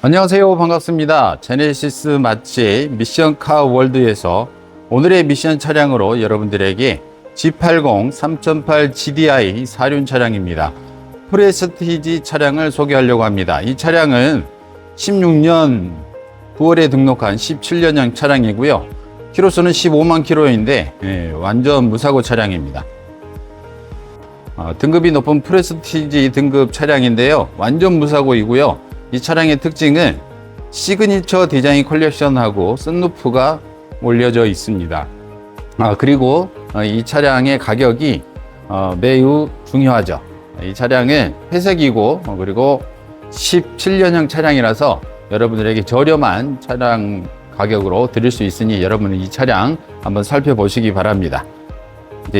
안녕하세요. 반갑습니다. 제네시스 맛집 미션카 월드에서 오늘의 미션 차량으로 여러분들에게 G80 3008 GDI 사륜 차량입니다. 프레스티지 차량을 소개하려고 합니다. 이 차량은 16년 9월에 등록한 17년형 차량이고요. 키로수는 15만 킬로인데 예, 완전 무사고 차량입니다. 어, 등급이 높은 프레스티지 등급 차량인데요. 완전 무사고이고요. 이 차량의 특징은 시그니처 디자인 컬렉션하고 썬루프가 올려져 있습니다. 아, 그리고 어, 이 차량의 가격이 어, 매우 중요하죠. 이 차량은 회색이고 어, 그리고 17년형 차량이라서 여러분들에게 저렴한 차량 가격으로 드릴 수 있으니 여러분은 이 차량 한번 살펴보시기 바랍니다.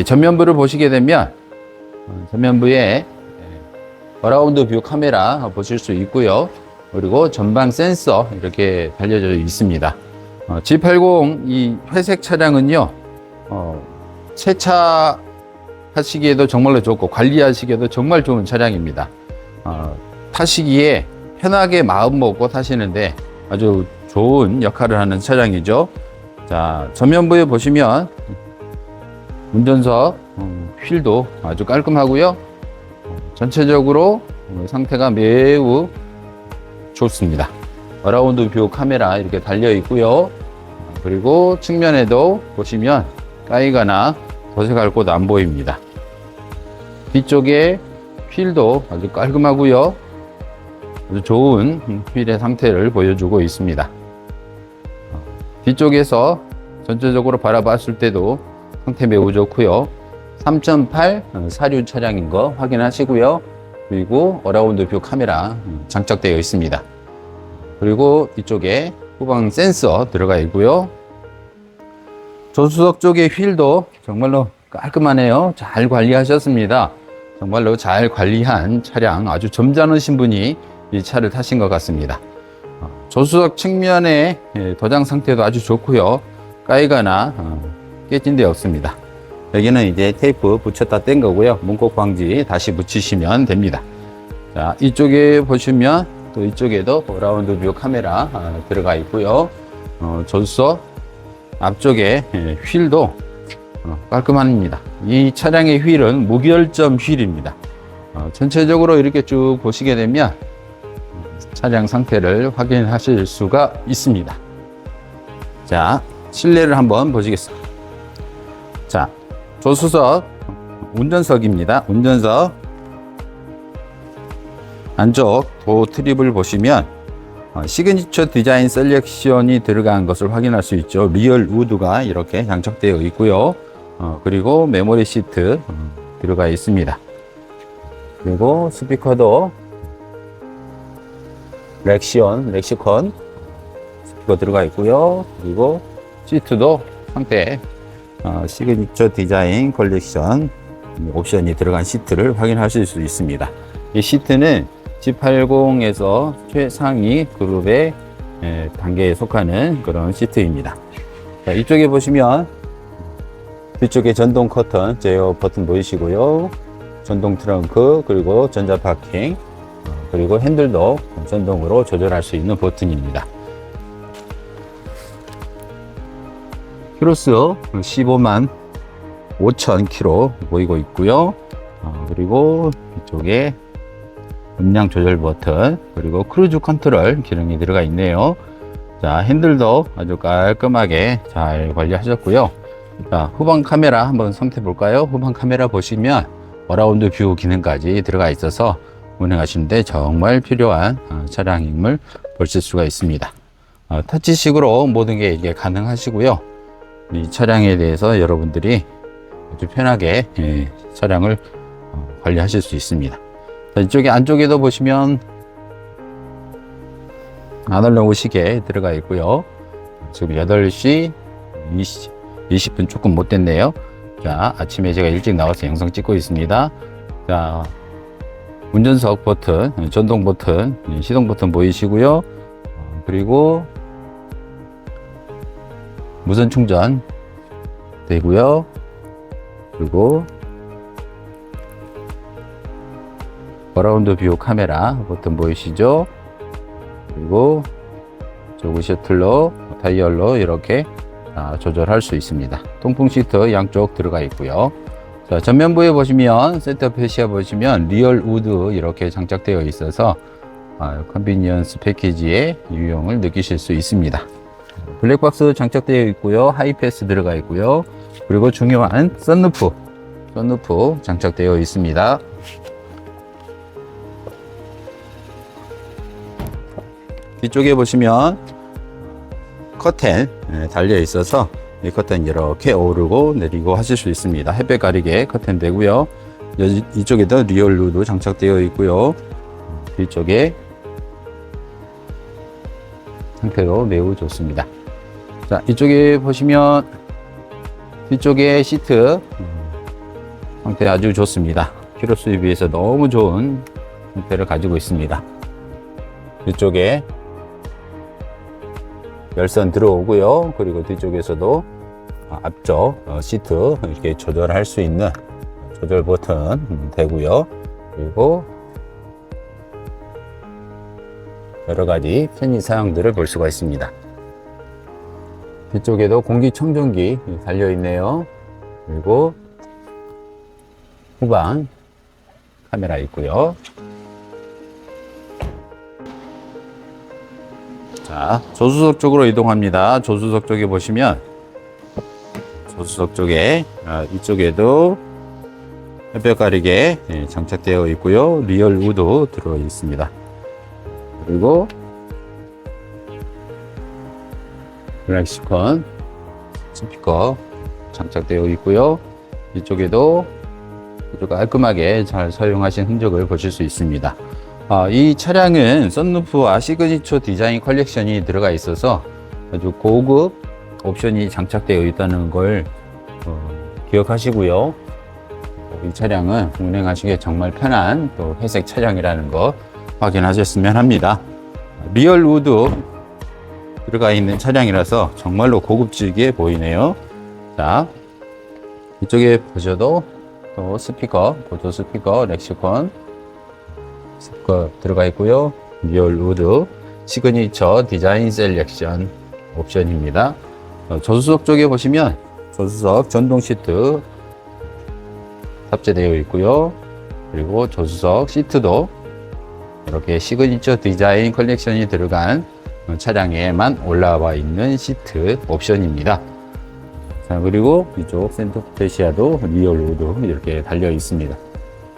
전면부를 보시게 되면 어, 전면부에 어라운드 뷰 카메라 보실 수 있고요. 그리고 전방 센서 이렇게 달려져 있습니다. 어, G80 이 회색 차량은요, 어, 세차 하시기에도 정말로 좋고 관리하시기에도 정말 좋은 차량입니다. 어, 타시기에 편하게 마음 먹고 타시는데 아주 좋은 역할을 하는 차량이죠. 자, 전면부에 보시면 운전석 음, 휠도 아주 깔끔하고요. 전체적으로 어, 상태가 매우 좋습니다. 어라운드 뷰 카메라 이렇게 달려 있고요. 그리고 측면에도 보시면 까이거나 도색할 곳 안 보입니다. 뒤쪽에 휠도 아주 깔끔하고요. 아주 좋은 휠의 상태를 보여주고 있습니다. 뒤쪽에서 전체적으로 바라봤을 때도 상태 매우 좋고요. 3.8 사륜 차량인 거 확인하시고요. 그리고 어라운드 뷰 카메라 장착되어 있습니다. 그리고 이쪽에 후방 센서 들어가 있고요. 조수석 쪽의 휠도 정말로 깔끔하네요. 잘 관리하셨습니다. 정말로 잘 관리한 차량, 아주 점잖으신 분이 이 차를 타신 것 같습니다. 어, 조수석 측면의 예, 도장 상태도 아주 좋고요. 까이거나 어, 깨진 데 없습니다. 여기는 이제 테이프 붙였다 뗀 거고요. 문콕 방지 다시 붙이시면 됩니다. 자, 이쪽에 보시면 또 이쪽에도 라운드 뷰 카메라 아, 들어가 있고요. 어, 조수석 앞쪽에 예, 휠도 어, 깔끔합니다. 이 차량의 휠은 무결점 휠입니다. 어, 전체적으로 이렇게 쭉 보시게 되면 차량 상태를 확인하실 수가 있습니다. 자, 실내를 한번 보시겠습니다. 자, 조수석 운전석입니다. 운전석 안쪽 도 트립을 보시면 어, 시그니처 디자인 셀렉션이 들어간 것을 확인할 수 있죠. 리얼 우드가 이렇게 장착되어 있고요. 어, 그리고 메모리 시트 어, 들어가 있습니다. 그리고 스피커도 렉시온, 렉시콘 스피커 들어가 있고요. 그리고 시트도 상태 어, 시그니처 디자인 컬렉션 옵션이 들어간 시트를 확인하실 수 있습니다. 이 시트는 G80에서 최상위 그룹의 에, 단계에 속하는 그런 시트입니다. 자, 이쪽에 보시면 뒤쪽에 전동 커튼 제어 버튼 보이시고요. 전동 트렁크 그리고 전자 파킹 어, 그리고 핸들도 전동으로 조절할 수 있는 버튼입니다. 키로수 15만 5천 킬로 보이고 있고요. 어, 그리고 이쪽에 음량 조절 버튼 그리고 크루즈 컨트롤 기능이 들어가 있네요. 자 핸들도 아주 깔끔하게 잘 관리하셨고요. 자 후방 카메라 한번 상태 볼까요? 후방 카메라 보시면 어라운드 뷰 기능까지 들어가 있어서 운행하시는데 정말 필요한 어, 차량임을 보실 수가 있습니다. 어, 터치식으로 모든 게 이게 가능하시고요. 이 차량에 대해서 여러분들이 아주 편하게 예, 차량을 어, 관리하실 수 있습니다. 자, 이쪽에 안쪽에도 보시면 아날로그 시계 들어가 있고요. 지금 8시 20, 20분 조금 못 됐네요. 자, 아침에 제가 일찍 나와서 영상 찍고 있습니다. 자, 운전석 버튼, 전동 버튼, 시동 버튼 보이시고요. 어, 그리고 무선 충전 되고요. 그리고 어라운드 뷰 카메라 버튼 보이시죠? 그리고 조그 셔틀로 다이얼로 이렇게 아, 조절할 수 있습니다. 통풍 시트 양쪽 들어가 있고요. 자, 전면부에 보시면 센터 페시아 보시면 리얼 우드 이렇게 장착되어 있어서 아, 컨비니언스 패키지의 유용을 느끼실 수 있습니다. 블랙박스 장착되어 있고요. 하이패스 들어가 있고요. 그리고 중요한 썬루프, 썬루프 장착되어 있습니다. 뒤쪽에 보시면 커튼 예, 달려 있어서 이 커튼 이렇게 오르고 내리고 하실 수 있습니다. 햇볕 가리개 커튼 되고요. 여- 이쪽에도 리얼 루도 장착되어 있고요. 뒤쪽에 상태도 매우 좋습니다. 자, 이쪽에 보시면 뒤쪽에 시트 음, 상태 아주 좋습니다. 키로 수에 비해서 너무 좋은 상태를 가지고 있습니다. 뒤쪽에 열선 들어오고요. 그리고 뒤쪽에서도 앞쪽 어, 시트 이렇게 조절할 수 있는 조절 버튼 음, 되고요. 그리고 여러 가지 편의 사양들을 볼 수가 있습니다. 뒤쪽에도 공기청정기 달려 있네요. 그리고 후방 카메라 있고요. 자, 조수석 쪽으로 이동합니다. 조수석 쪽에 보시면 조수석 쪽에 아, 이쪽에도 햇볕 가리개 예, 장착되어 있고요. 리얼 우도 들어 있습니다. 그리고 블랙시콘 스피커 장착되어 있고요. 이쪽에도 아주 깔끔하게 잘 사용하신 흔적을 보실 수 있습니다. 아, 이 차량은 썬루프와 시그니처 디자인 컬렉션이 들어가 있어서 아주 고급 옵션이 장착되어 있다는 걸 어, 기억하시고요. 이 차량은 운행하시기에 정말 편한 또 회색 차량이라는 거 확인하셨으면 합니다. 리얼 우드 들어가 있는 차량이라서 정말로 고급지게 보이네요. 자, 이쪽에 보셔도 또 스피커, 보조 스피커, 렉시콘 스피커 들어가 있고요. 리얼 우드 시그니처 디자인 셀렉션 옵션입니다. 어, 조수석 쪽에 보시면 조수석 전동 시트 탑재되어 있고요. 그리고 조수석 시트도 이렇게 시그니처 디자인 컬렉션이 들어간 차량에만 올라와 있는 시트 옵션입니다. 자, 그리고 이쪽 센터 페시아도 리얼 우드 이렇게 달려 있습니다.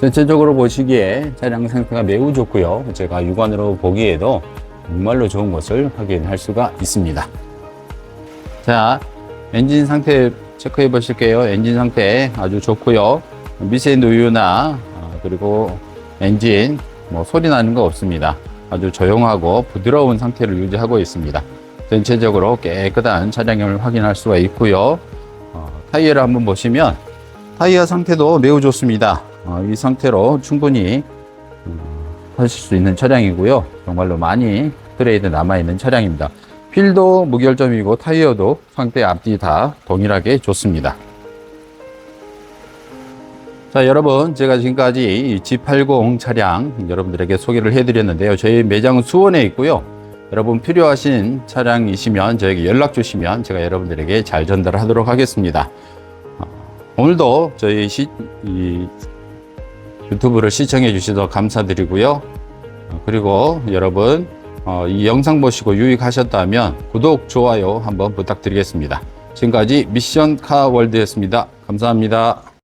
전체적으로 보시기에 차량 상태가 매우 좋고요. 제가 육안으로 보기에도 정말로 좋은 것을 확인할 수가 있습니다. 자, 엔진 상태 체크해 보실게요. 엔진 상태 아주 좋고요. 미세 누유나 어, 그리고 엔진 뭐 소리 나는 거 없습니다. 아주 조용하고 부드러운 상태를 유지하고 있습니다. 전체적으로 깨끗한 차량을 확인할 수가 있고요. 어, 타이어를 한번 보시면 타이어 상태도 매우 좋습니다. 어, 이 상태로 충분히 음, 하실 수 있는 차량이고요. 정말로 많이 트레이드 남아있는 차량입니다. 휠도 무결점이고 타이어도 상태 앞뒤 다 동일하게 좋습니다. 자, 여러분, 제가 지금까지 이 G80 차량 여러분들에게 소개를 해드렸는데요. 저희 매장은 수원에 있고요. 여러분 필요하신 차량이시면 저에게 연락 주시면 제가 여러분들에게 잘 전달하도록 하겠습니다. 어, 오늘도 저희 시, 이 유튜브를 시청해 주셔서 감사드리고요. 어, 그리고 여러분 어, 이 영상 보시고 유익하셨다면 구독, 좋아요 한번 부탁드리겠습니다. 지금까지 미션 카 월드였습니다. 감사합니다.